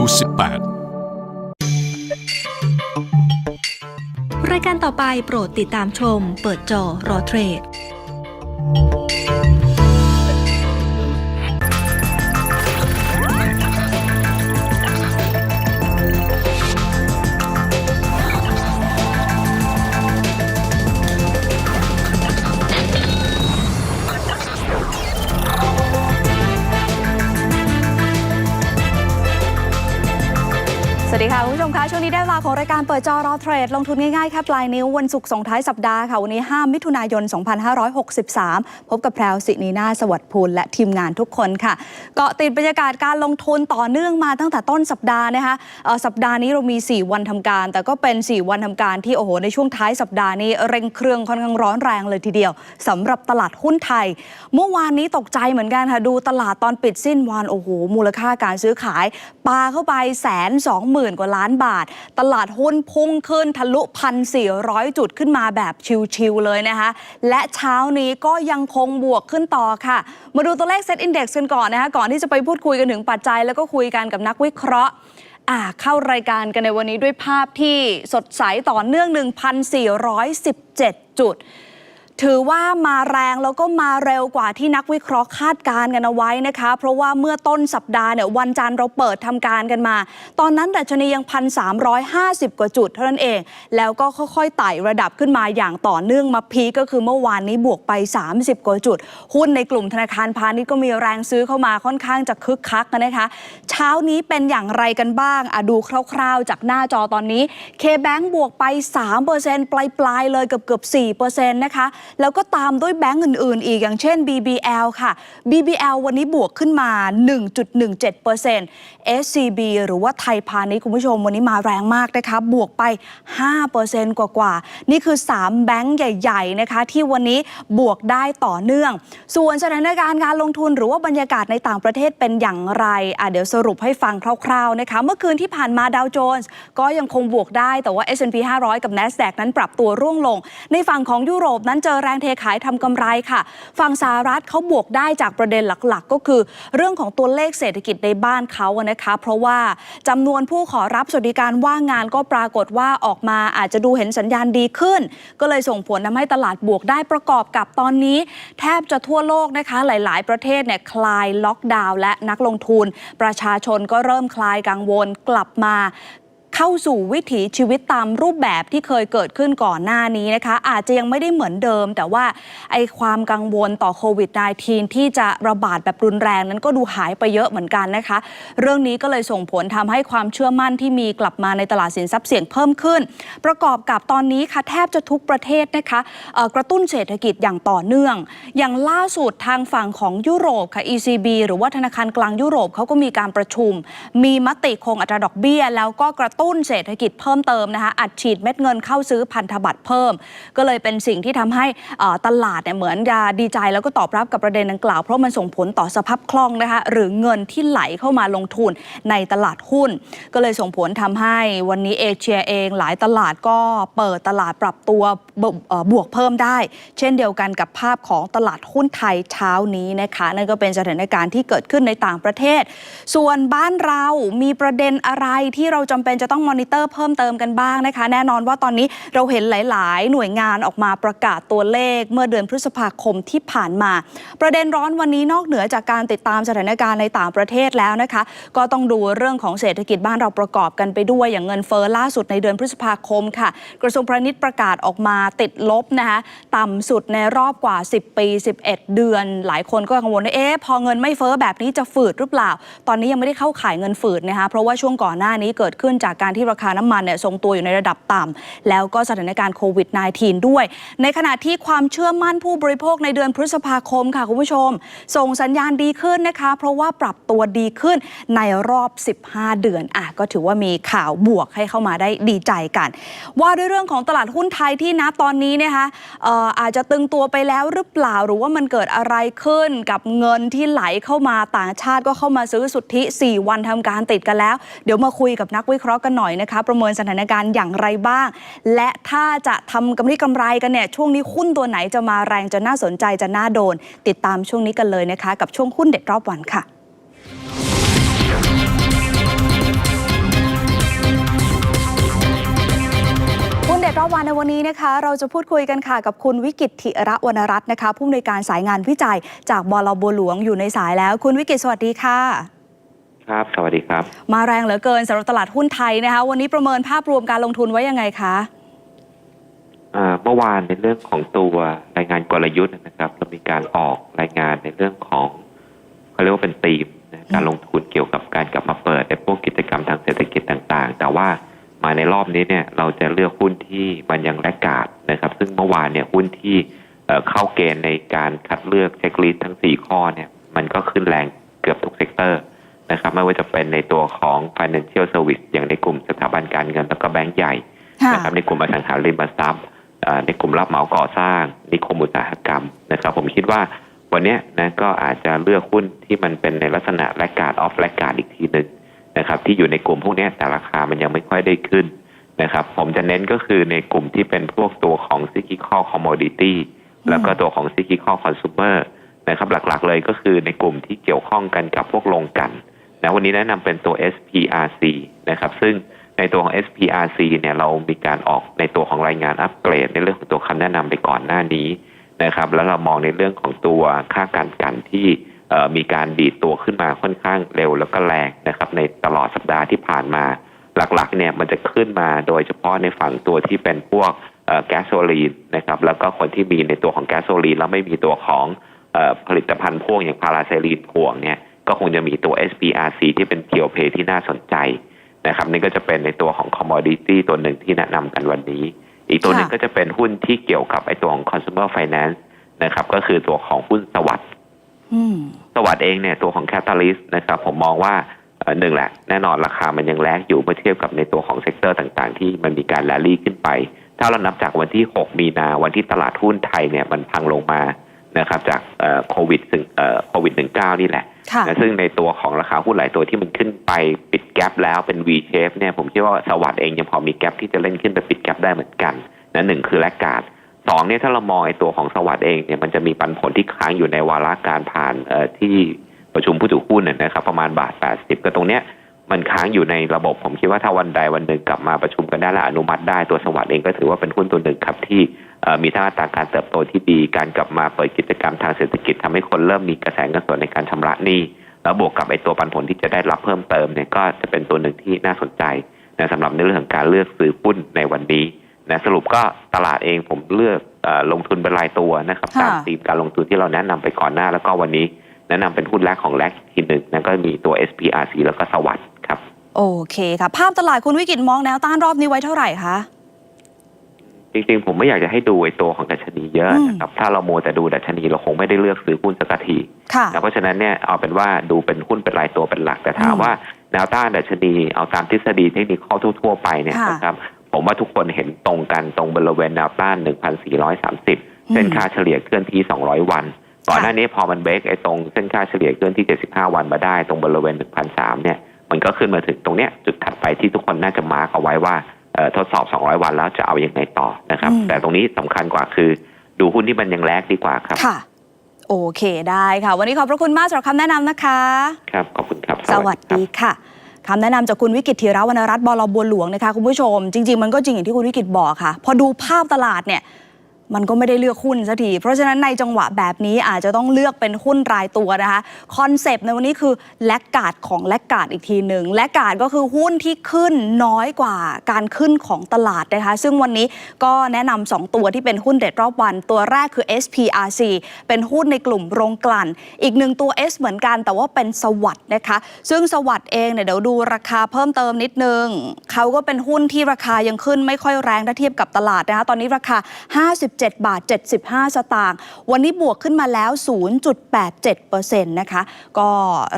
18 รายการต่อไปโปรดติดตามชม เปิดจอรอเทรด ดีค่ะคุณผู้ชม คะช่วงนี้ได้เวลาของรายการเปิดจอรอเทรด ลงทุนง่ายๆแค่ปลายนิ้ววันศุกร์ส่งท้ายสัปดาห์ค่ะ วันนี้ 5 มิถุนายน 2563 พบกับแพรวสินีนาสวัสดิ์ภูลและทีมงานทุกคนค่ะ เกาะติดบรรยากาศการลงทุนต่อเนื่องมาตั้งแต่ต้นสัปดาห์นะคะสัปดาห์นี้เรามี 4 วันทำการ แต่ก็เป็น 4 วันทำการที่โอ้โหในช่วงท้ายสัปดาห์นี้เร่งเครื่องค่อนข้างร้อนแรงเลยทีเดียวสำหรับตลาดหุ้นไทย เมื่อวานนี้ตกใจเหมือนกันค่ะดูตลาดตอนปิดสิ้นวันโอ้โหมูลค่าการซื้อขายปาเข้าไปแสนสองหมื่นกว่าล้านบาท ตลาดหุ้นพุ่งขึ้นทะลุพันสี่จุดขึ้นมาแบบชิวๆเลยนะคะ และเช้านี้ก็ยังคงบวกขึ้นต่อค่ะ มาดูตัวเลข Set Index กันก่อนนะคะ ก่อนที่จะไปพูดคุยกันถึงปัจจัย แล้วก็คุยกันกับนักวิเคราะห์เข้ารายการกันในวันนี้ด้วยภาพที่สดใสต่อเนื่อง 1,417 จุด ถือว่ามาแรงแล้วก็มาเร็วกว่าที่นักวิเคราะห์คาดการณ์กันเอาไว้นะคะ เพราะว่าเมื่อต้นสัปดาห์เนี่ยวันจันทร์เราเปิดทำการกันมา ตอนนั้นดัชนียัง 1,350 กว่าจุดเท่านั้นเอง แล้วก็ค่อยๆไต่ระดับขึ้นมาอย่างต่อเนื่องมาพีก็คือเมื่อวานนี้บวกไป 30 กว่าจุด หุ้นในกลุ่มธนาคารพาณิชย์ก็มีแรงซื้อเข้ามาค่อนข้างจะคึกคักนะคะ เช้านี้เป็นอย่างไรกันบ้างอะดูคร่าวๆ จากหน้าจอตอนนี้ K-Bank บวกไป 3%ปลายๆเลยเกือบเกือบๆ4%นะคะแล้วก็ตามด้วยแบงก์อื่น ๆ อีกอย่างเช่น BBL ค่ะ BBL วันนี้บวกขึ้นมา 1.17% SCB หรือว่าไทยพาณิชย์คุณผู้ชมวันนี้มาแรงมากนะคะ บวกไป 5%กว่าๆ นี่คือ 3 แบงก์ใหญ่ ๆ นะคะ ที่วันนี้บวกได้ต่อเนื่อง ส่วนสถานการณ์การลงทุนหรือว่าบรรยากาศในต่างประเทศเป็นอย่างไรอะเดี๋ยวสรุปให้ฟังคร่าว ๆ นะคะ เมื่อคืนที่ผ่านมาดาวโจนส์ก็ยังคงบวกได้แต่ว่า S&P 500 กับ NASDAQ นั้นปรับตัวร่วงลง ในฝั่งของยุโรปนั้นเจอแรงเทขายทำกำไรค่ะ ฝั่งสหรัฐเขาบวกได้จากประเด็นหลักๆ ก็คือ เรื่องของตัวเลขเศรษฐกิจในบ้านเขานะคะ เพราะว่าจำนวนผู้ขอรับสวัสดิการว่างงานก็ปรากฏว่าออกมาอาจจะดูเห็นสัญญาณดีขึ้น ก็เลยส่งผลทำให้ตลาดบวกได้ประกอบกับตอนนี้ แทบจะทั่วโลกนะคะ หลาย ๆ ประเทศเนี่ยคลายล็อกดาวน์และนักลงทุน ประชาชนก็เริ่มคลายกังวลกลับมา เข้าสู่วิถีชีวิตตามรูปแบบที่เคยเกิดขึ้นก่อนหน้านี้นะคะ อาจจะยังไม่ได้เหมือนเดิม แต่ว่าไอความกังวลต่อโควิด -19 ที่จะระบาดแบบรุนแรงนั้นก็ดูหายไปเยอะเหมือนกันนะคะ เรื่องนี้ก็เลยส่งผลทำให้ความเชื่อมั่นที่มีกลับมาในตลาดสินทรัพย์เสี่ยงเพิ่มขึ้น ประกอบกับตอนนี้ค่ะแทบจะทุกประเทศนะคะกระตุ้นเศรษฐกิจอย่างต่อเนื่อง อย่างล่าสุดทางฝั่งของยุโรปค่ะ ECB หรือว่าธนาคารกลางยุโรปเขาก็มีการประชุม มีมติคงอัตราดอกเบี้ย แล้วก็กระตุ้น้นเศรษฐกิจเพิ่มเติมนะคะอัดฉีดเม็ดเงินเข้าซื้อพันธบัตรเพิ่ม ก็เลยเป็นสิ่งที่ทำให้ตลาดเนี่ยเหมือนจะดีใจแล้วก็ตอบรับกับประเด็นดังกล่าวเพราะมันส่งผลต่อสภาพคล่องนะคะหรือเงินที่ไหลเข้ามาลงทุนในตลาดหุ้น ก็เลยส่งผลทำให้วันนี้เอเชียเองหลายตลาดก็เปิดตลาดปรับตัวบบวกเพิ่มได้ เช่นเดียวกันกับภาพของตลาดหุ้นไทยเช้านี้นะคะนั่นก็เป็นสถานการณ์ที่เกิดขึ้นในต่างประเทศ ส่วนบ้านเรามีประเด็นอะไรที่เราจำเป็นจะต้องมอนิเตอร์เพิ่มเติมกันบ้างนะคะ แน่นอนว่าตอนนี้เราเห็นหลาย ๆ หน่วยงานออกมาประกาศตัวเลขเมื่อเดือนพฤษภาคมที่ผ่านมา ประเด็นร้อนวันนี้นอกเหนือจากการติดตามสถานการณ์ในต่างประเทศแล้วนะคะ ก็ต้องดูเรื่องของเศรษฐกิจบ้านเราประกอบกันไปด้วยอย่างเงินเฟ้อล่าสุดในเดือนพฤษภาคมค่ะ กระทรวงพาณิชย์ประกาศออกมาติดลบนะคะต่ำสุดในรอบกว่า 10 ปี 11 เดือน หลายคนก็กังวลว่าเอ๊ะพอเงินไม่เฟ้อแบบนี้จะฝืดหรือเปล่า ตอนนี้ยังไม่ได้เข้าขายเงินฝืดนะคะเพราะว่าช่วงก่อนหน้านี้เกิดขึ้นจากการที่ราคาน้ำมันเนี่ยทรงตัวอยู่ในระดับต่ำแล้วก็สถานการณ์โควิด -19 ด้วย ในขณะที่ความเชื่อมั่นผู้บริโภคในเดือนพฤษภาคมค่ะคุณผู้ชม ส่งสัญญาณดีขึ้นนะคะ เพราะว่าปรับตัวดีขึ้นในรอบ 15 เดือนอะก็ถือว่ามีข่าวบวกให้เข้ามาได้ดีใจกัน ว่าด้วยเรื่องของตลาดหุ้นไทยที่นะตอนนี้นะคะอ่ออาจจะตึงตัวไปแล้วหรือเปล่าหรือว่ามันเกิดอะไรขึ้นกับเงินที่ไหลเข้ามาต่างชาติก็เข้ามาซื้อสุทธิ 4 วันทำการติดกันแล้ว เดี๋ยวมาคุยกับนักวิเคราะห์กันันหน่อยนะคะ ประเมินสถานการณ์อย่างไรบ้าง และถ้าจะทำกำไรกำไรกันเนี่ยช่วงนี้หุ้นตัวไหนจะมาแรงจะน่าสนใจจะน่าโดน ติดตามช่วงนี้กันเลยนะคะ กับช่วงหุ้นเด็ดรอบวันค่ะเด็ดรอบวันในวันนี้นะคะ เราจะพูดคุยกันค่ะกับคุณวิกิตธิระวรรณรัตน์นะคะผู้อำนวยการสายงานวิจัยจากบลบัวหลวงอยู่ในสายแล้ว คุณวิกิตสวัสดีค่ะ ครับ สวัสดีครับ มาแรงเหลือเกินสำหรับตลาดหุ้นไทยนะคะ วันนี้ประเมินภาพรวมการลงทุนไว้ยังไงคะอ่าเมื่อวานในเรื่องของตัวรายงานกลยุทธ์นะครับเรามีการออกรายงานในเรื่องของเขาเรียกว่าเป็นธีมนะการลงทุนเกี่ยวกับการกลับมาเปิดในพวกกิจกรรมทางเศรษฐกิจต่างๆ แต่ว่ามาในรอบนี้เนี่ยเราจะเลือกหุ้นที่มันยังแลกขาดนะครับ ซึ่งเมื่อวานเนี่ยหุ้นที่เอ่อเข้าเกณฑ์ในการคัดเลือกเช็คลิสต์ทั้ง 4 ข้อเนี่ยมันก็ขึ้นแรงเกือบทุกเซกเตอร์ นะครับไม่ว่าจะเป็นในตัวของ financial service อย่างในกลุ่มสถาบันการเงินแล้วก็แบงก์ใหญ่ค่ะนะครับในกลุ่มอสังหาริมทรัพย์เอ่อในกลุ่มรับเหมาก่อสร้างนิคมอุตสาหกรรมนะครับ ผมคิดว่าวันเนี้ยนะก็อาจจะเลือกหุ้นที่มันเป็นในลักษณะแลกการออฟแลกการอีกทีหนึ่งนะครับ ที่อยู่ในกลุ่มพวกเนี้ยแต่ราคามันยังไม่ค่อยได้ขึ้นนะครับ ผมจะเน้นก็คือในกลุ่มที่เป็นพวกตัวของ cyclical commodity แล้วก็ตัวของ cyclical consumer นะครับหลักๆเลยก็คือในกลุ่มที่เกี่ยวข้องกันกับพวกโรงกลัน นะวันนี้แนะนำเป็นตัว SPRC นะครับซึ่งในตัวของ SPRC เนี่ยเรามีการออกในตัวของรายงานอัปเกรด ในเรื่องของตัวคำแนะนำไปก่อนหน้านี้นะครับ แล้วเรามองในเรื่องของตัวค่าการกันที่มีการดีดตัวขึ้นมาค่อนข้างเร็วแล้วก็แรงนะครับ ในตลอดสัปดาห์ที่ผ่านมา หลักๆเนี่ยมันจะขึ้นมาโดยเฉพาะในฝั่งตัวที่เป็นพวกแก๊สโซลีนนะครับแล้วก็คนที่มีในตัวของแก๊สโซลีนแล้วไม่มีตัวของอผลิตภัณฑ์พ่วงอย่างพาราไซลีนพ่วงเนี่ย ก็คงจะมีตัว SPRC ที่เป็นเทียวเพที่น่าสนใจนะครับนี่ก็จะเป็นในตัวของ commodity ตัวหนึ่งที่แนะนำกันวันนี้ อีกตัวหนึ่งค่ะก็จะเป็นหุ้นที่เกี่ยวกับไอ้ตัวของ consumer finance นะครับ ก็คือตัวของหุ้นสวัสด์อืมสวัสด์เองเนี่ยตัวของ catalyst นะครับ ผมมองว่าเอ่อหนึ่งแหละ แน่นอนราคามันยังแลกอยู่เมื่อเทียบกับในตัวของเซกเตอร์ต่างๆ ที่มันมีการแลลี่ขึ้นไป ถ้าเรานับจากวันที่ 6 มีนาวันที่ตลาดหุ้นไทยเนี่ยมันพังลงมานะครับ จากเอ่อโควิดซึ่งเอ่อโควิด 19 นี่แหละค่ะ นะซึ่งในตัวของราคาหุ้นหลายตัวที่มันขึ้นไปปิดแกลบแล้วเป็น V shape เนี่ยผมคิดว่าสวัสด์เองยังพอมีแกลบที่จะเล่นขึ้นไปปิดแกลบได้เหมือนกันนะหนึ่งคือแลกการ์ดสองเนี่ยถ้าเรามองไอ้ตัวของสวัสด์เองเนี่ยมันจะมีปันผลที่ค้างอยู่ในวาระการผ่านเอ่อที่ประชุมผู้ถือหุ้นนะนะครับ ประมาณบาท80ก็ตรงเนี้ยมันค้างอยู่ในระบบผมคิดว่าถ้าวันใดวันหนึ่งกลับมาประชุมกันได้และอนุมัติได้ตัวสวัสด์เองก็ถือว่าเป็นหุ้นตัวหนึ่งครับที่ มีทั้งอัตราการเติบโตที่ดี การกลับมาเปิดกิจกรรมทางเศรษฐกิจทำให้คนเริ่มมีกระแสเงินสดในการชำระหนี้ แล้วบวกกับไอ้ตัวปันผลที่จะได้รับเพิ่มเติมเนี่ยก็จะเป็นตัวหนึ่งที่น่าสนใจนะสำหรับในเรื่องของการเลือกซื้อหุ้นในวันนี้นะสรุปก็ตลาดเองผมเลือกเออลงทุนเป็นรายตัวนะครับค่ะตามธีมการลงทุนที่เราแนะนำไปก่อนหน้าแล้วก็วันนี้แนะนำเป็นหุ้นแรกของแรกอีกทีหนึ่งนั่นก็มีตัว SPRC แล้วก็สวัสด์ครับ โอเคค่ะ ภาพตลาดคุณวิกิตมองแนวต้านรอบนี้ไว้เท่าไหร่คะ จริงๆ ผมไม่อยากจะให้ดูไอ้ตัวของดัชนีเยอะนะครับถ้าเราโมวแต่ดูดัชนีเราคงไม่ได้เลือกซื้อหุ้นสักทีค่ะนะเพราะฉะนั้นเนี่ยเอาเป็นว่าดูเป็นหุ้นเป็นรายตัวเป็นหลัก แต่ถามอืมว่าแนวต้านดัชนีเอาตามทฤษฎีเทคนิคข้อทั่วๆไปเนี่ยค่ะนะครับผมว่าทุกคนเห็นตรงกันตรงบริเวณแนวต้าน 1,430 เส้นค่าเฉลี่ยเคลื่อนที่ 200 วัน ก่อนหน้านี้พอมันเบรกไอ้ตรงเส้นค่าเฉลี่ยเคลื่อนที่ 75 วันมาได้ตรงบริเวณ 1,300 เนี่ย มันก็ขึ้นมาถึงตรงเนี้ยจุดถัดไปที่ทุกคนน่าจะมาร์กเอาไว้ว่าเอ่อ ทดสอบ 200 วันแล้วจะเอาอยัางไงต่อนะครับอืมแต่ตรงนี้สำคัญกว่าคือ ดูหุ้นที่มันยังแลกดีกว่าครับค่ะ โอเคได้ค่ะ วันนี้ขอบพระคุณมากสำหรับคำแนะนำนะคะ ครับ ขอบคุณครับ สวัสครับดีค่ะคำแนะนำจากคุณวิกิตธีระวรรณรัตน์บลบัวหลวงนะคะคุณผู้ชม จริง ๆ มันก็จริงอย่างที่คุณวิกิตบอกค่ะ พอดูภาพตลาดเนี่ย มันก็ไม่ได้เลือกหุ้นสักที เพราะฉะนั้นในจังหวะแบบนี้อาจจะต้องเลือกเป็นหุ้นรายตัวนะคะ คอนเซปต์ในวันนี้คือแลกกาดของแลกกาดอีกทีหนึ่งแลกกาดก็คือหุ้นที่ขึ้นน้อยกว่าการขึ้นของตลาดนะคะ ซึ่งวันนี้ก็แนะนำสองตัวที่เป็นหุ้นเด็ดรอบวัน ตัวแรกคือ SPRC เป็นหุ้นในกลุ่มโรงกลั่น อีกหนึ่งตัว S เหมือนกันแต่ว่าเป็นสวัสด์นะคะ ซึ่งสวัสด์เองเนี่ยเดี๋ยวดูราคาเพิ่มเติมนิดนึงเขาก็เป็นหุ้นที่ราคายังขึ้นไม่ค่อยแรงถ้าเทียบกับตลาดนะคะตอนนี้ราคา7 บาท 75 สตางค์ วันนี้บวกขึ้นมาแล้ว 0.87%นะคะ ก็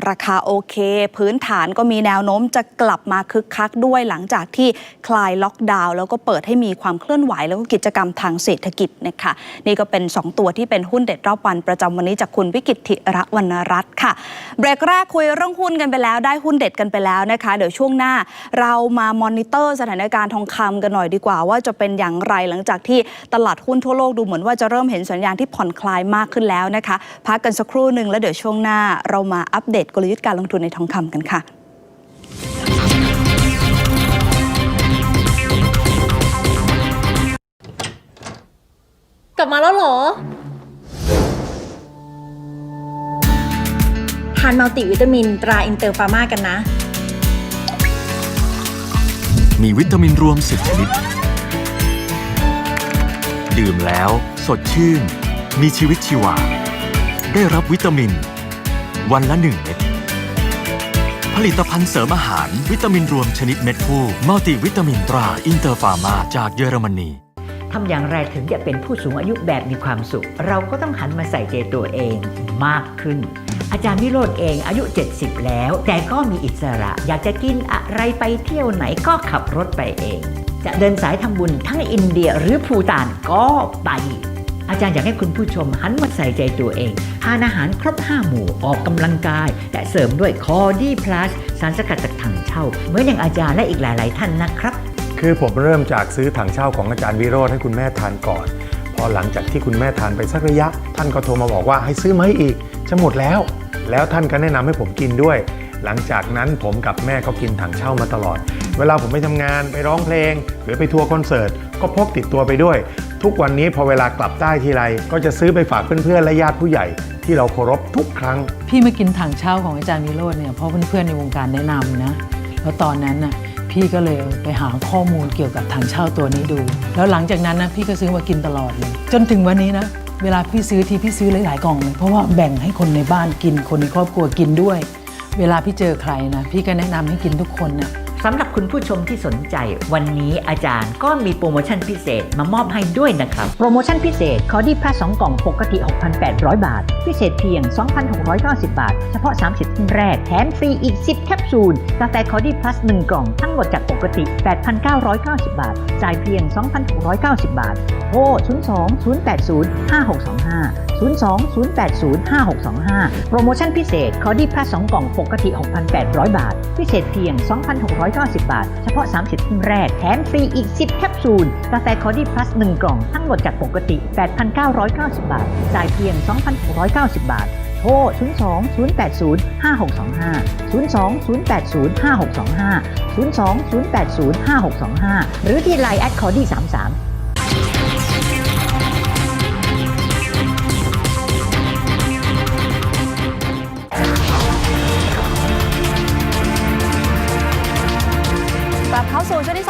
ราคาโอเค พื้นฐานก็มีแนวโน้มจะกลับมาคึกคักด้วยหลังจากที่คลายล็อกดาวน์แล้วก็เปิดให้มีความเคลื่อนไหวแล้วก็กิจกรรมทางเศรษฐกิจนะคะ นี่ก็เป็น 2 ตัวที่เป็นหุ้นเด็ดรอบวันประจำวันนี้จากคุณวิกิตธิระวรรณรัตน์ค่ะ เบรกแรกคุยเรื่องหุ้นกันไปแล้ว ได้หุ้นเด็ดกันไปแล้วนะคะ เดี๋ยวช่วงหน้าเรามามอนิเตอร์สถานการณ์ทองคำกันหน่อยดีกว่า ว่าจะเป็นอย่างไรหลังจากที่ตลาดหุ้นทั่วโลกดูเหมือนว่าจะเริ่มเห็นสัญญาณที่ผ่อนคลายมากขึ้นแล้วนะคะ พักกันสักครู่หนึ่งแล้วเดี๋ยวช่วงหน้า เรามาอัปเดตกลยุทธ์การลงทุนในทองคำกันค่ะลับมาแล้วเหรอทานมัลติวิตามินตราอินเตอร์ฟาร์มากันนะ มีวิตามินรวม10ชนิด ดื่มแล้ว สดชื่น มีชีวิตชีวา ได้รับวิตามิน วันละหนึ่งเม็ดผลิตภัณฑ์เสริมอาหารวิตามินรวมชนิดเม็ดฟูมัลติวิตามินตราอินเตอร์ฟาร์มาจากเยอรมนีทำอย่างไรถึงจะเป็นผู้สูงอายุแบบมีความสุข เราก็ต้องหันมาใส่ใจตัวเองมากขึ้น อาจารย์วิโรธเองอายุ 70 แล้ว แต่ก็มีอิสระ อยากจะกินอะไรไปเที่ยวไหนก็ขับรถไปเอง จะเดินสายทำบุญทั้งอินเดียหรือภูตานก็ไป อาจารย์อยากให้คุณผู้ชมหันมาใส่ใจตัวเองทานอาหารครบ 5 หมู่ออกกำลังกาย และเสริมด้วยคอดีพลัสสารสกัดจากถังเช่าเหมือนอย่างอาจารย์และอีกหลาย ๆ ท่านนะครับ คือผมเริ่มจากซื้อถังเช่าของอาจารย์วิโรธให้คุณแม่ทานก่อน พอหลังจากที่คุณแม่ทานไปสักระยะ ท่านก็โทรมาบอกว่าให้ซื้อมาให้อีกจะหมดแล้ว แล้วท่านก็แนะนำให้ผมกินด้วย หลังจากนั้นผมกับแม่ก็กินถังเช่ามาตลอด เวลาผมไปทำงานไปร้องเพลง หรือไปทัวร์คอนเสิร์ตก็พกติดตัวไปด้วย ทุกวันนี้พอเวลากลับใต้ทีไร ก็จะซื้อไปฝากเพื่อนๆและญาติผู้ใหญ่ที่เราเคารพทุกครั้ง พี่มากินถังเช่าของอาจารย์วิโรจน์เนี่ยเพราะเพื่อนๆในวงการแนะนำนะ แล้วตอนนั้นน่ะพี่ก็เลยไปหาข้อมูลเกี่ยวกับถังเช่าตัวนี้ดู แล้วหลังจากนั้นนะพี่ก็ซื้อมากินตลอดเลย จนถึงวันนี้นะเวลาพี่ซื้อทีพี่ซื้อหลายๆกล่องเลยเพราะว่าแบ่งให้คนในบ้านกินคนในครอบครัวกินด้วย เวลาพี่เจอใครนะพี่ก็แนะนำให้กินทุกคนน่ะ สำหรับคุณผู้ชมที่สนใจ วันนี้อาจารย์ก็มีโปรโมชั่นพิเศษมามอบให้ด้วยนะครับ โปรโมชั่นพิเศษคอดี้พลัส2กล่องปกติ 6,800 บาท พิเศษเพียง 2,690 บาท เฉพาะ 30ท่านแรกแถมฟรีอีก 10 แคปซูล กาแฟคอดี้พลัส1กล่องทั้งหมดจากปกติ 8,990 บาท จ่ายเพียง 2,690 บาทโทร02 080 5625 02 080 5625 โปรโมชั่นพิเศษคอดี้พลัส2กล่องปกติ 6,800 บาท พิเศษเพียง 2,690 บาท เฉพาะ 30ท่านแรก แถมฟรีอีก 10 แคปซูล กาแฟคอดี้พลัส 1 กล่อง ทั้งหมดจากปกติ 8,990 บาท จ่ายเพียง 2,690 บาท โทร 02 080 5625 02 080 5625 02 080 5625 หรือที่ Line แอดคอดี้33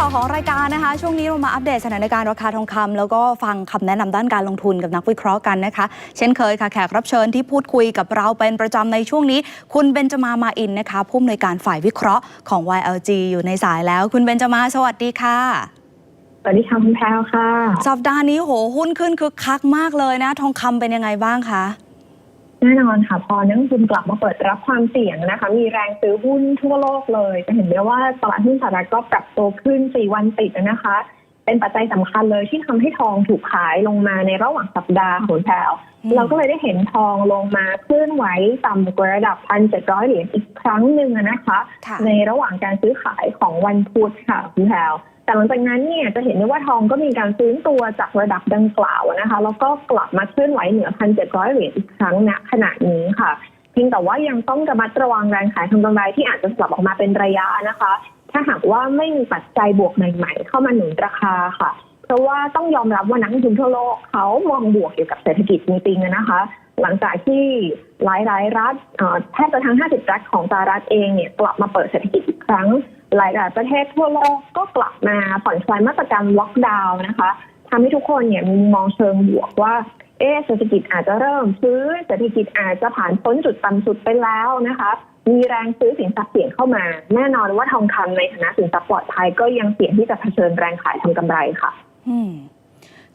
สู่ช่วงที่2ของรายการนะคะ ช่วงนี้เรามาอัปเดตสถานการณ์ราคาทองคำแล้วก็ฟังคำแนะนำด้านการลงทุนกับนักวิเคราะห์กันนะคะ เช่นเคยค่ะแขกรับเชิญที่พูดคุยกับเราเป็นประจำในช่วงนี้ คุณเบนจมามาอินนะคะผู้อำนวยการฝ่ายวิเคราะห์ของ YLG อยู่ในสายแล้ว คุณเบนจมาสวัสดีค่ะสวัสดีค่ะคุณแพรวค่ะ สัปดาห์นี้โหหุ้นขึ้นคึกคักมากเลยนะ ทองคำเป็นยังไงบ้างคะ แน่นอนค่ะ พอนักลงทุนกลับมาเปิดรับความเสี่ยงนะคะ มีแรงซื้อหุ้นทั่วโลกเลย จะเห็นได้ว่าตลาดหุ้นสหรัฐก็ปรับตัวขึ้น 4 วันติดนะคะ เป็นปัจจัยสำคัญเลยที่ทำให้ทองถูกขายลงมาในระหว่างสัปดาห์ของแพรวอืมเราก็เลยได้เห็นทองลงมาเคลื่อนไหวต่ำกว่าระดับ 1,700 เหรียญอีกครั้งหนึ่งอะนะคะค่ะในระหว่างการซื้อขายของวันพุธค่ะคุณแพรว แต่หลังจากนั้นเนี่ยจะเห็นได้ว่าทองก็มีการฟื้นตัวจากระดับดังกล่าวนะคะแล้วก็กลับมาเคลื่อนไหวเหนือ1,700เหรียญอีกครั้งณขณะนี้ค่ะเพียงแต่ว่ายังต้องระมัดระวังแรงขายทำกำไรที่อาจจะกลับออกมาเป็นระยะนะคะ ถ้าหากว่าไม่มีปัจจัยบวกใหม่ ๆ เข้ามาหนุนราคาค่ะ เพราะว่าต้องยอมรับว่านักลงทุนทั่วโลกเขามองบวกเกี่ยวกับเศรษฐกิจจริงๆนะคะ หลังจากที่หลายๆรัฐเอ่อแทบจะทั้ง 50 รัฐของสหรัฐเองเนี่ยกลับมาเปิดเศรษฐกิจอีกครั้ง หลายๆประเทศทั่วโลกก็กลับมาผ่อนคลายมาตรการล็อกดาวน์นะคะทำให้ทุกคนเนี่ยมีมุมมองเชิงบวกว่าเอเศรษฐกิจอาจจะเริ่มซื้อเศรษฐกิจอาจจะผ่านพ้นจุดต่ำสุดไปแล้วนะคะมีแรงซื้อสินทรัพย์เสี่ยงเข้ามา แน่นอนว่าทองคำในฐานะสินทรัพย์ปลอดภัยก็ยังเสี่ยงที่จะเผชิญแรงขายทำกำไรค่ะ อืม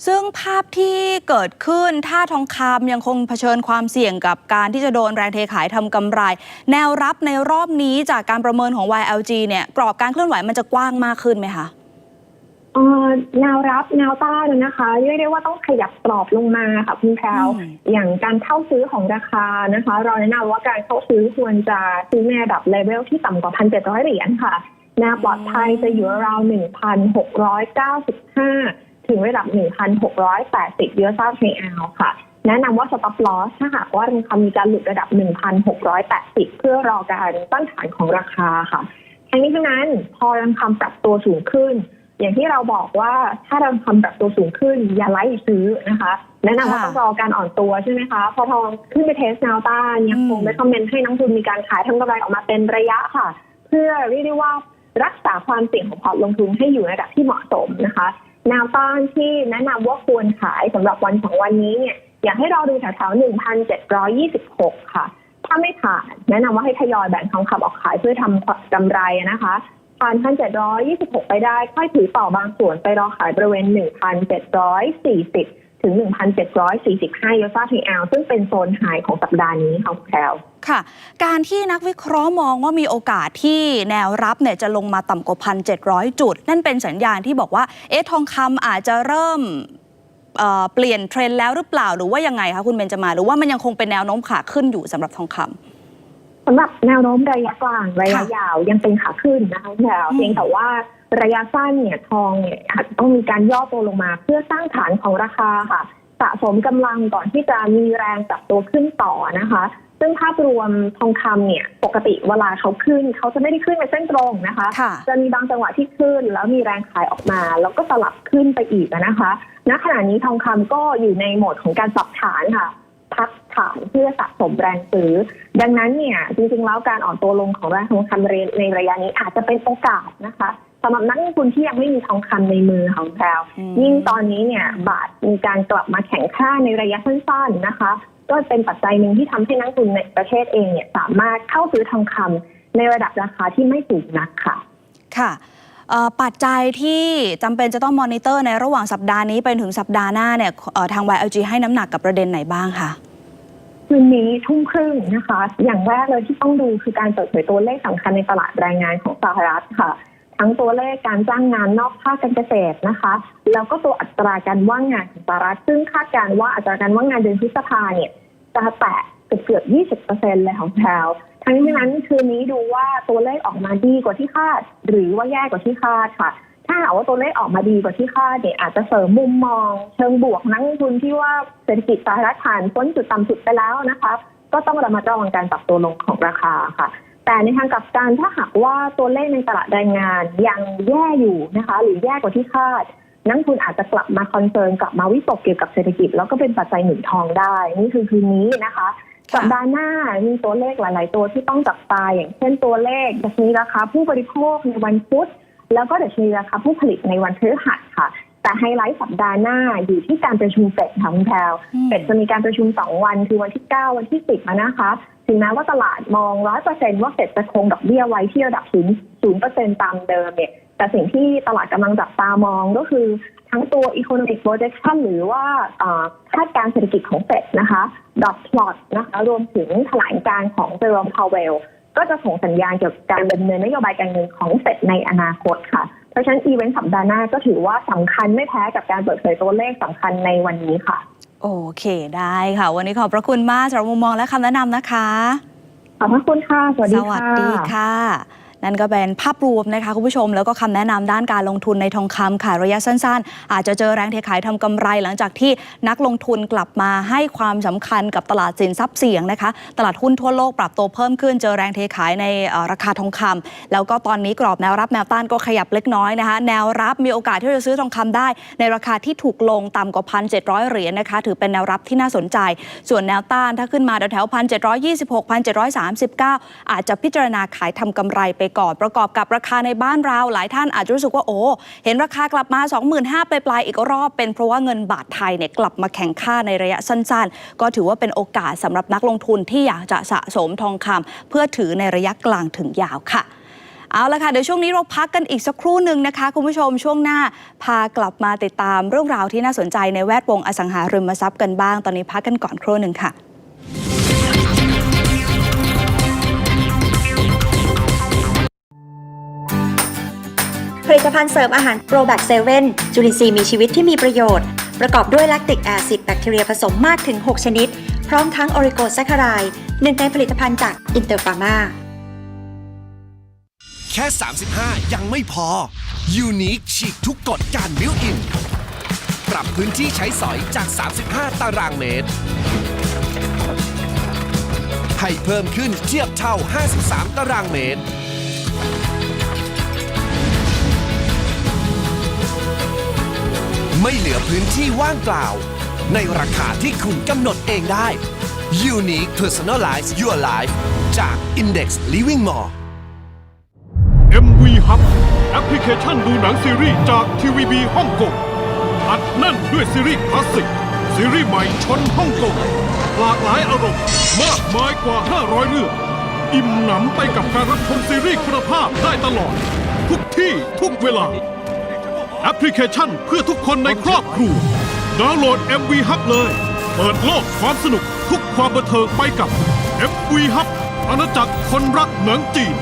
ซึ่งภาพที่เกิดขึ้นถ้าทองคำยังคงเผชิญความเสี่ยงกับการที่จะโดนแรงเทขายทำกำไร แนวรับในรอบนี้จากการประเมินของ YLG เนี่ยกรอบการเคลื่อนไหวมันจะกว้างมากขึ้นไหมคะเอ่อแนวรับแนวต้านนะคะเรียกได้ว่าต้องขยับกรอบลงมาค่ะคุณแพรวอืมอย่างการเข้าซื้อของราคานะคะ เราแนะนำว่าการเข้าซื้อควรจะซื้อในระดับเลเวลที่ต่ำกว่า 1,700 เหรียญค่ะแนวปลอดภัยจะอยู่ราว1,695 ถึงระดับ 1,680 US dollar per ounce ค่ะ แนะนำว่า stop loss ถ้าหากว่าทองคำมีการหลุดระดับ 1,680 เพื่อรอการต้านฐานของราคาค่ะทั้งนี้ทั้งนั้นพอทองคำปรับตัวสูงขึ้น อย่างที่เราบอกว่าถ้าเราทำแบบตัวสูงขึ้น อย่าไล่ซื้อนะคะ แนะนำว่าค่ะต้องรอการอ่อนตัวใช่ไหมคะ พอทองขึ้นไปเทสแนวต้านยังคงอืมไม่คอมเมนต์ให้นักทุนมีการขายทำกำไรออกมาเป็นระยะค่ะ เพื่อเรียกได้ว่ารักษาความเสี่ยงของพอร์ตลงทุนให้อยู่ในระดับที่เหมาะสมนะคะ แนวต้านที่แนะนำว่าควรขายสำหรับวันสองวันนี้เนี่ยอยากให้รอดูแถวๆ1,726 ค่ะ ถ้าไม่ผ่าน แนะนำว่าให้ทยอยแบ่งทองคำออกขายเพื่อทำกำไรนะคะผ่าน1,726ไปได้ ค่อยถือต่อบางส่วนไปรอขายบริเวณ1,740 ถึง 1,745ยูโรทีแอลซึ่งเป็นโซนไฮของสัปดาห์นี้ค่ะคุณแพลวค่ะ การที่นักวิเคราะห์มองว่ามีโอกาสที่แนวรับเนี่ยจะลงมาต่ำกว่าพันเจุด นั่นเป็นสัญญาณที่บอกว่า เอ๊ะทองคำอาจจะเริ่มเอ่อเปลี่ยนเทรนด์แล้วหรือเปล่าหรือว่ายังไงคะคุณเบนจามาหรือว่ามันยังคงเป็นแนวโน้มขาขึ้นอยู่สำหรับทองคำสำหรับแนวโน้มระยะกลางระยะค่ะยาวยังเป็นขาขึ้นนะคะคุณแพลวอืมเพียงแต่ว่า ระยะสั้นเนี่ยทองเนี่ยอาจจะต้องมีการย่อตัวลงมา เพื่อสร้างฐานของราคาค่ะ สะสมกำลังก่อนที่จะมีแรงจับตัวขึ้นต่อนะคะ ซึ่งภาพรวมทองคำเนี่ยปกติเวลาเขาขึ้น เขาจะไม่ได้ขึ้นเป็นเส้นตรงนะคะค่ะจะมีบางจังหวะที่ขึ้น แล้วมีแรงขายออกมา แล้วก็สลับขึ้นไปอีกนะคะณขณะนี้ทองคำก็อยู่ในโหมดของการปรับฐานค่ะพักฐานเพื่อสะสมแรงซื้อ ดังนั้นเนี่ยจริงๆแล้วการอ่อนตัวลงของราคาทองคำในระยะนี้อาจจะเป็นโอกาสนะคะสำหรับนักลงทุนที่ยังไม่มีทองคำในมือของแพลวอืมยิ่งตอนนี้เนี่ยบาทมีการกลับมาแข็งค่าในระยะสั้นๆนะคะ ก็เป็นปัจจัยหนึ่งที่ทำให้นักลงทุนในประเทศเองเนี่ยสามารถเข้าซื้อทองคำในระดับราคาที่ไม่สูงนักค่ะ ค่ะเอ่อปัจจัยที่จำเป็นจะต้องมอนิเตอร์ในระหว่างสัปดาห์นี้ไปถึงสัปดาห์หน้าเนี่ยเอ่อทาง YLG ให้น้ำหนักกับประเด็นไหนบ้างคะคืนนี้ทุ่มครึ่งนะคะ อย่างแรกเลยที่ต้องดูคือการเปิดเผยตัวเลขสำคัญในตลาดแรงงานของสหรัฐค่ะ ทั้งตัวเลขการจ้างงานนอกภาคการเกษตรนะคะ แล้วก็ตัวอัตราการว่างงานของสหรัฐซึ่งคาดการณ์ว่าอัตราการว่างงานเดือนพฤษภาเนี่ยจะแตะเกือบเกือบ 20%เลยของแพลวทั้งนี้ทั้งนั้นคืนนี้ดูว่าตัวเลขออกมาดีกว่าที่คาด หรือว่าแย่กว่าที่คาดค่ะ ถ้าหากว่าตัวเลขออกมาดีกว่าที่คาดเนี่ยอาจจะเสริมมุมมอง เชิงบวกนักลงทุนที่ว่าเศรษฐกิจสหรัฐผ่านพ้นจุดต่ำสุดไปแล้วนะคะก็ต้องระมัดระวังการปรับตัวลงของราคาค่ะ แต่ในทางกลับกันถ้าหากว่าตัวเลขในตลาดแรงงานยังแย่อยู่นะคะ หรือแย่กว่าที่คาด นักลงทุนอาจจะกลับมาคอนเซิร์นกลับมาวิตกเกี่ยวกับเศรษฐกิจ แล้วก็เป็นปัจจัยหนุนทองได้ นี่คือคืนนี้นะคะสัปดาห์หน้ามีตัวเลขหลาย ๆ ตัวที่ต้องจับตาอย่างเช่นตัวเลขดัชนีราคาผู้บริโภคในวันพุธแล้วก็ดัชนีราคาผู้ผลิตในวันพฤหัสค่ะ แต่ไฮไลท์สัปดาห์หน้าอยู่ที่การประชุมเฟดค่ะคุณแพลวเฟดจะมีการประชุม2วันคือวันที่9วันที่10มานะคะ ถึงแม้ว่าตลาดมอง100%ว่าเฟดจะคงดอกเบี้ยไว้ที่ระดับ0 0ตามเดิมเนี่ยแต่สิ่งที่ตลาดกำลังจับตามองก็คือทั้งตัว economic projection หรือว่าคาดการเศรษฐกิจของเฟดนะคะ dot plot นะคะรวมถึงแถลงการของเจอร์มพาวเวลก็จะส่งสัญญาณเกี่ยวกับการดำเนินนโยบายการเงินของเฟดในอนาคตค่ะ เพราะฉะนั้นอีเวนต์สัปดาห์หน้าก็ถือว่าสำคัญไม่แพ้กับการเปิดเผยตัวเลขสำคัญในวันนี้ค่ะ โอเคได้ค่ะ วันนี้ขอบพระคุณมากสำหรับมุมมองและคำแนะนำนะคะ ขอบพระคุณค่ะ สวัสดีสวัสค่ะดีค่ะ นั่นก็เป็นภาพรวมนะคะคุณผู้ชม แล้วก็คำแนะนำด้านการลงทุนในทองคำค่ะระยะสั้น ๆ อาจจะเจอแรงเทขายทำกำไร หลังจากที่นักลงทุนกลับมาให้ความสำคัญกับตลาดสินทรัพย์เสี่ยงนะคะตลาดหุ้นทั่วโลกปรับตัวเพิ่มขึ้นเจอแรงเทขายในราคาทองคำแล้วก็ตอนนี้กรอบแนวรับแนวต้านก็ขยับเล็กน้อยนะคะ แนวรับมีโอกาสที่จะซื้อทองคำได้ ในราคาที่ถูกลงต่ำกว่าพันเเหรียญนะคะถือเป็นแนวรับที่น่าสนใจ ส่วนแนวต้านถ้าขึ้นมาแถวพันเจ็ดร้อยยี่สิบหกพันเจ็ดร้อยสามสิบเก้าอาจจะพิจารณาขายทำกำไรไปก่อนประกอบกับราคาในบ้านเราหลายท่านอาจจะรู้สึกว่าโอ้เห็นราคากลับมา 25,000ปลายๆอีกรอบ เป็นเพราะว่าเงินบาทไทยเนี่ยกลับมาแข่งค่าในระยะสั้น ๆ ก็ถือว่าเป็นโอกาสสำหรับนักลงทุนที่อยากจะสะสมทองคำเพื่อถือในระยะกลางถึงยาวค่ะเอาละค่ะ เดี๋ยวช่วงนี้เราพักกันอีกสักครู่หนึ่งนะคะ คุณผู้ชมช่วงหน้าพากลับมาติดตามเรื่องราวที่น่าสนใจในแวดวงอสังหาริมทรัพย์กันบ้าง ตอนนี้พักกันก่อนครู่หนึ่งค่ะ ผลิตภัณฑ์เสริมอาหารโปรแบคเซเว่นจุลินทรีย์มีชีวิตที่มีประโยชน์ ประกอบด้วยแลคติกแอซิดแบคทีเรียผสมมากถึง 6 ชนิด พร้อมทั้งออริโกแซคคารายหนึ่งในผลิตภัณฑ์จากอินเตอร์ฟาร์มาแค่ 35 ยังไม่พอ Unique ฉีกทุกกฎการบิวอิน ปรับพื้นที่ใช้สอยจาก 35 ตารางเมตร ให้เพิ่มขึ้นเทียบเท่า 53 ตารางเมตร ไม่เหลือพื้นที่ว่างเปล่า ในราคาที่คุณกำหนดเองได้ Unique Personalize Your Life จาก Index Living Mall MV Hub แอปพลิเคชันดูหนังซีรีส์จากทีวีบีฮ่องกงอัดแน่นด้วยซีรีส์คลาสสิก ซีรีส์ใหม่ชนฮ่องกงหลากหลายอารมณ์มากมายกว่า 500 เรื่อง อิ่มหนำไปกับการรับชมซีรีส์คุณภาพได้ตลอด ทุกที่ทุกเวลา แอปพลิเคชันเพื่อทุกคนในครอบครัว ดาวน์โหลด MV Hub เลย เปิดโลกความสนุกทุกความบันเทิงไปกับ MV Hub อาณาจักรคนรักหนังจีน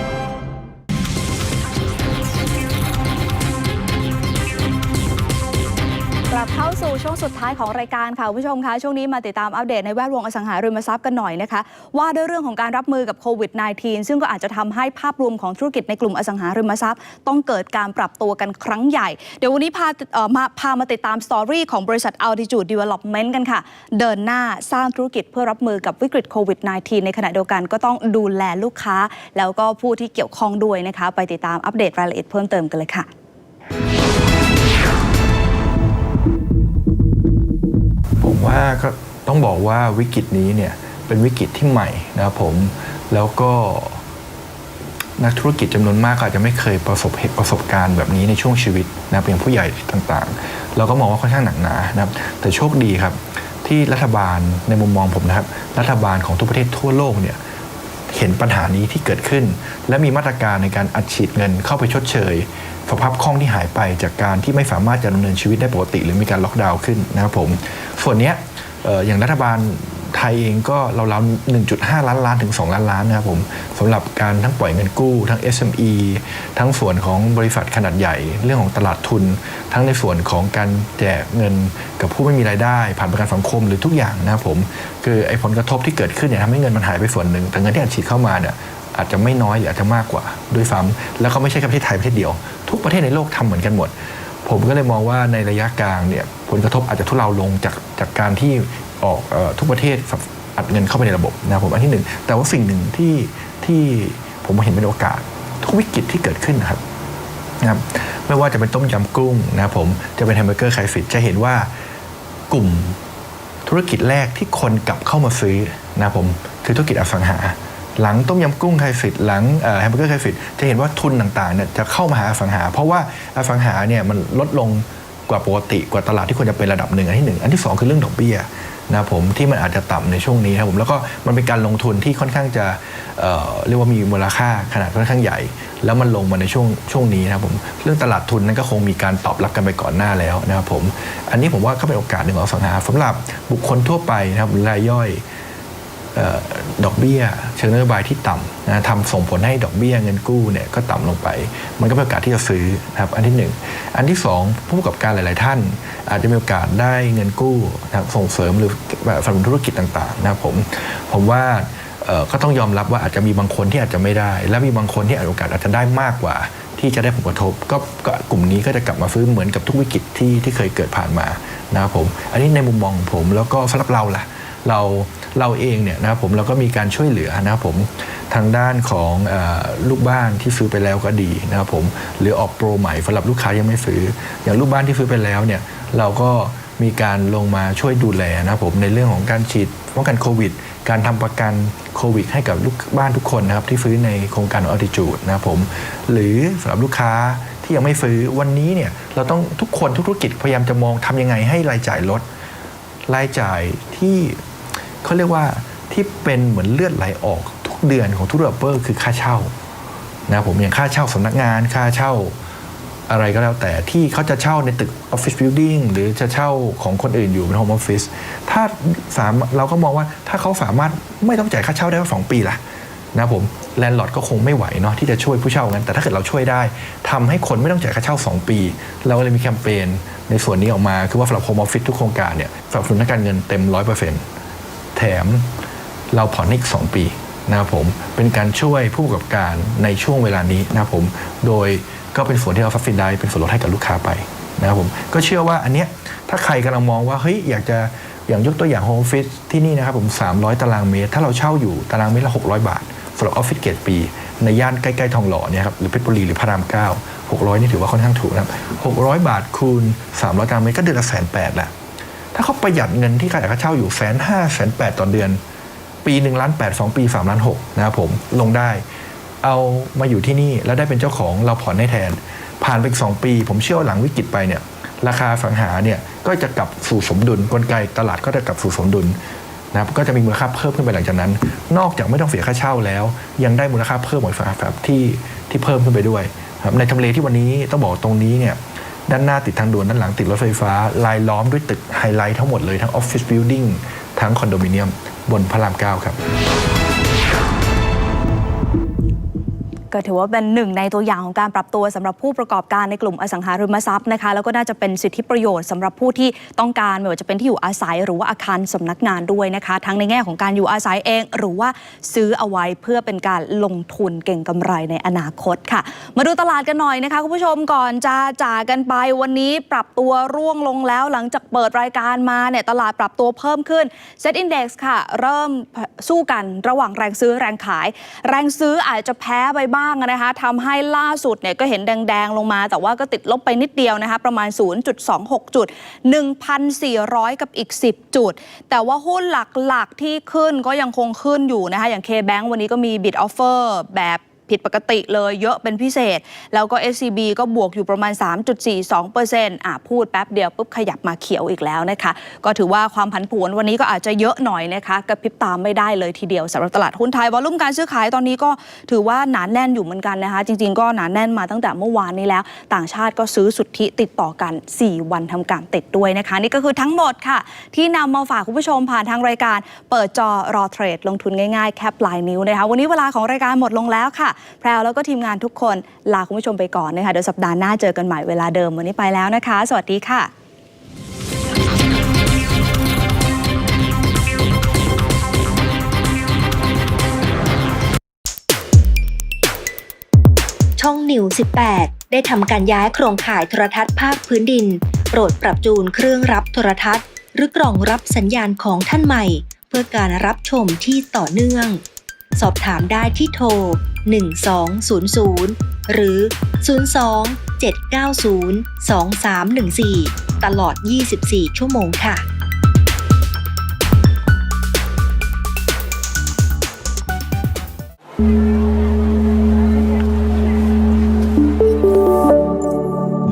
สู่ช่วงสุดท้ายของรายการค่ะคุณผู้ชมคะช่วงนี้มาติดตามอัปเดตในแวดวงอสังหาริมทรัพย์กันหน่อยนะคะ ว่าด้วยเรื่องของการรับมือกับโควิด -19 ซึ่งก็อาจจะทำให้ภาพรวมของธุรกิจในกลุ่มอสังหาริมทรัพย์ ต้องเกิดการปรับตัวกันครั้งใหญ่ เดี๋ยววันนี้พาเอ่อมาพามาติดตามสตอรี่ของบริษัท Altitude Development กันค่ะ เดินหน้าสร้างธุรกิจเพื่อรับมือกับวิกฤตโควิด -19 ในขณะเดียวกันก็ต้องดูแลลูกค้า แล้วก็ผู้ที่เกี่ยวข้องด้วยนะคะ ไปติดตามอัปเดตรายละเอียดเพิ่มเติมกันเลยค่ะ ผมว่าก็ต้องบอกว่าวิกฤตนี้เนี่ยเป็นวิกฤตที่ใหม่นะครับผมแล้วก็นักธุรกิจจำนวนมากอาจจะไม่เคยประสบเหตุประสบการณ์แบบนี้ในช่วงชีวิตนะเป็นผู้ใหญ่ต่างๆ เราก็มองว่าค่อนข้างหนักหนานะครับแต่โชคดีครับที่รัฐบาลในมุมมองผมนะครับ รัฐบาลของทุกประเทศทั่วโลกเนี่ย เห็นปัญหานี้ที่เกิดขึ้น และมีมาตรการในการอัดฉีดเงินเข้าไปชดเชยสภาพคล่องที่หายไปจากการที่ไม่สามารถจะดำเนินชีวิตได้ปกติ หรือมีการล็อกดาวน์ขึ้นนะครับผมส่วนเนี้ยอย่างรัฐบาล ไทยเองก็เราๆ1.5 ล้านล้านถึง 2 ล้านล้านนะครับผมสำหรับการทั้งปล่อยเงินกู้ ทั้ง SME ทั้งส่วนของบริษัทขนาดใหญ่ เรื่องของตลาดทุน ทั้งในส่วนของการแจกเงินกับผู้ไม่มีรายได้ ผ่านประกันสังคมหรือทุกอย่างนะครับผมคือไอ้ผลกระทบที่เกิดขึ้นเนี่ยทำให้เงินมันหายไปส่วนหนึ่งแต่เงินที่อัดฉีดเข้ามาเนี่ยอาจจะไม่น้อยหรืออาจจะมากกว่าด้วยซ้ำแล้วก็ไม่ใช่แค่ประเทศไทยประเทศเดียว ทุกประเทศในโลกทำเหมือนกันหมด ผมก็เลยมองว่าในระยะกลางเนี่ยผลกระทบอาจจะทุเลาลงจากจากการที่ ออกออทุกประเทศอัดเงินเข้าไปในระบบนะครับผมอันที่หนึ่งแต่ว่าสิ่งหนึ่งที่ที่ผมเห็นเป็นโอกาส ทุกวิกฤตที่เกิดขึ้นนะครับนะครับไม่ว่าจะเป็นต้มยำกุ้งนะครับผมจะเป็นแฮมเบอร์เกอร์ไข่ฟิตจะเห็นว่ากลุ่มธุรกิจแรกที่คนกลับเข้ามาซื้อนะผมคือธุรกิจอสังหา หลังต้มยำกุ้งไข่ฟิตหลังแฮมเบอร์เกอร์ไข่ฟิตจะเห็นว่าทุนต่างๆเนี่ยจะเข้ามาหาอสังหา เพราะว่าอสังหาเนี่ยมันลดลง กว่าปกติกว่าตลาดที่ควรจะเป็นระดับหนึ่งอันที่หนึ่งอันที่สองคือเรื่องดอกเบี้ยนะผมที่มันอาจจะต่ำในช่วงนี้นะครับผมแล้วก็มันเป็นการลงทุนที่ค่อนข้างจะเเรียกว่ามีมูลค่าขนาดค่อนข้างใหญ่ แล้วมันลงมาในช่วงช่วงนี้นะครับผมเรื่องตลาดทุนนั้นก็คงมีการตอบรับกันไปก่อนหน้าแล้วนะครับผมอันนี้ผมว่าก็เป็นโอกาสหนึ่งของสังหาสำหรับบุคคลทั่วไปนะครับรายย่อย ดอกเบี้ยเชิงนโยบายที่ต่ำนะทำส่งผลให้ดอกเบี้ยเงินกู้เนี่ยก็ต่ำลงไป มันก็เป็นโอกาสที่จะซื้อนะครับอันที่หนึ่งอันที่สองผู้ประกอบการหลาย ๆ ท่าน อาจจะมีโอกาสได้เงินกู้นะส่งเสริมหรือแบบสนับสนุนธุรกิจต่าง ๆ นะครับผมผมว่าก็ต้องยอมรับว่าอาจจะมีบางคนที่อาจจะไม่ได้ และมีบางคนที่อาจโอกาสอาจจะได้มากกว่า ที่จะได้ผลกระทบก็ก็กลุ่มนี้ก็จะกลับมาฟื้นเหมือนกับทุกวิกฤตที่ที่เคยเกิดผ่านมานะครับผม อันนี้ในมุมมองผมแล้วก็สำหรับเราล่ะ เรา เราเองเนี่ยนะครับผมเราก็มีการช่วยเหลือนะครับผมทางด้านของอลูกบ้านที่ซื้อไปแล้วก็ดีนะครับผมหรือออกโปรใหม่สำหรับลูกค้ายังไม่ซื้อ อย่างลูกบ้านที่ซื้อไปแล้วเนี่ยเราก็มีการลงมาช่วยดูแลนะครับผมในเรื่องของการฉีดป้องกันโควิด การทำประกันโควิด ให้กับลูกบ้านทุกคนนะครับที่ซื้อในโครงการของ Altitude นะครับผมหรือสำหรับลูกค้าที่ยังไม่ซื้อวันนี้เนี่ยเราต้องทุกคนทุกธุรกิจพยายามจะมองทำยังไงให้รายจ่ายลดรายจ่ายที่ เขาเรียกว่าที่เป็นเหมือนเลือดไหลออกทุกเดือนของทุกเดเปอร์คือค่าเช่านะผมอย่างค่าเช่าสำนักงานค่าเช่าอะไรก็แล้วแต่ที่เขาจะเช่าในตึกออฟฟิศบิลดิ่งหรือจะเช่าของคนอื่นอยู่เป็นโฮมออฟฟิศถ้าสามเราก็มองว่าถ้าเขาสามารถไม่ต้องจ่ายค่าเช่าได้ก็สองปีละนะผมแลนด์ลอร์ดก็คงไม่ไหวเนาะที่จะช่วยผู้เช่างั้นแต่ถ้าเกิดเราช่วยได้ทำให้คนไม่ต้องจ่ายค่าเช่า 2 ปี เราก็เลยมีแคมเปญในส่วนนี้ออกมา คือว่าสำหรับโฮมออฟฟิศทุกโครงการเนี่ยสนับสนุนทางการเงินเต็ม 100% แถมเราผ่อนอีก 2 ปีนะครับผมเป็นการช่วยผู้ประกอบการในช่วงเวลานี้นะครับผมโดยก็เป็นส่วนที่เราฟับฟินได้เป็นส่วนลดให้กับลูกค้าไปนะครับผมก็เชื่อว่าอันเนี้ยถ้าใครกำลังมองว่าเฮ้ยอยากจะอย่างยกตัวอย่างโฮมออฟฟิศที่นี่นะครับผม 300 ตารางเมตร ถ้าเราเช่าอยู่ตารางเมตรละ 600 บาทสำหรับออฟฟิศเกรดปี ในย่านใกล้ๆทองหล่อเนี่ยครับหรือเพชรบุรีหรือพระรามเก้า600 นี่ถือว่าค่อนข้างถูกนะครับ 600 บาทคูณ 300 ตารางเมตรก็เดือนละแสนแปดแหละ ถ้าเขาประหยัดเงินที่ค่าจ่ายค่าเช่าอยู่แสนห้าแสนแปดต่อเดือน ปีหนึ่งล้านแปดสองปีสามล้านหกนะครับผมลงได้ เอามาอยู่ที่นี่แล้วได้เป็นเจ้าของเราผ่อนให้แทน ผ่านไปสองปี ผมเชื่อหลังวิกฤตไปเนี่ยราคาสังหาเนี่ยก็จะกลับสู่สมดุลกลไกตลาดก็จะกลับสู่สมดุลนะครับก็จะมีมูลค่าเพิ่มขึ้นไปหลังจากนั้น นอกจากไม่ต้องเสียค่าเช่าแล้ว ยังได้มูลค่าเพิ่มหมดครับที่ที่เพิ่มขึ้นไปด้วยครับในทำเลที่วันนี้ต้องบอกตรงนี้เนี่ย ด้านหน้าติดทางด่วนด้านหลังติดรถไฟฟ้า ลายล้อมด้วยตึกไฮไลท์ทั้งหมดเลยทั้งออฟฟิศบิลดิ่งทั้งคอนโดมิเนียมบนพระรามเก้าครับ ก็ถือว่าเป็นหนึ่งในตัวอย่างของการปรับตัวสำหรับผู้ประกอบการในกลุ่มอสังหาริมทรัพย์นะคะแล้วก็น่าจะเป็นสิทธิประโยชน์สำหรับผู้ที่ต้องการไม่ว่าจะเป็นที่อยู่อาศัยหรือว่าอาคารสำนักงานด้วยนะคะ ทั้งในแง่ของการอยู่อาศัยเอง หรือว่าซื้อเอาไว้เพื่อเป็นการลงทุนเก่งกำไรในอนาคตค่ะ มาดูตลาดกันหน่อยนะคะคุณผู้ชมก่อนจะจากกันไปวันนี้ปรับตัวร่วงลงแล้วหลังจากเปิดรายการมาเนี่ยตลาดปรับตัวเพิ่มขึ้น Set Index ค่ะ เริ่มสู้กันระหว่างแรงซื้อแรงขาย แรงซื้ออาจจะแพ้ไปบ้างนะคะทำให้ล่าสุดเนี่ยก็เห็นแดง ๆ ลงมา แต่ว่าก็ติดลบไปนิดเดียวนะคะ ประมาณ 0.26 จุด 1,400 กับอีก 10 จุด แต่ว่าหุ้นหลัก ๆ ที่ขึ้นก็ยังคงขึ้นอยู่นะคะ อย่าง K-Bank วันนี้ก็มี bid offer แบบ ผิดปกติเลยเยอะเป็นพิเศษ แล้วก็ SCB ก็บวกอยู่ประมาณ 3.42%อะพูดแป๊บเดียวปุ๊บขยับมาเขียวอีกแล้วนะคะ ก็ถือว่าความผันผวนวันนี้ก็อาจจะเยอะหน่อยนะคะกระพริบตามไม่ได้เลยทีเดียวสำหรับตลาดหุ้นไทยวอลุ่มการซื้อขายตอนนี้ก็ถือว่าหนานแน่นอยู่เหมือนกันนะคะ จริง ๆ ก็หนานแน่นมาตั้งแต่เมื่อวานนี้แล้ว ต่างชาติก็ซื้อสุทธิติดต่อกัน 4 วันทำการติดด้วยนะคะ นี่ก็คือทั้งหมดค่ะ ที่นำมาฝากคุณผู้ชมผ่านทางรายการ เปิดจอรอเทรดลงทุนง่ายๆแคปลายนิ้วนะคะวันนี้เวลาของรายการหมดลงแล้วค่ะแพรวแล้วก็ทีมงานทุกคนลาคุณผู้ชมไปก่อนนะคะเดี๋ยวสัปดาห์หน้าเจอกันใหม่เวลาเดิมวันนี้ไปแล้วนะคะ สวัสดีค่ะช่อง นิว 18 ได้ทำการย้ายโครงข่ายโทรทัศน์ภาคพื้นดิน โปรดปรับจูนเครื่องรับโทรทัศน์ หรือกล่องรับสัญญาณของท่านใหม่ เพื่อการรับชมที่ต่อเนื่อง สอบถามได้ที่โทร 1200 หรือ 02-790-2314 ตลอด 24 ชั่วโมงค่ะ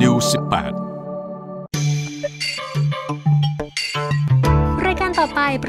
นิวสิบแปดรายการต่อไป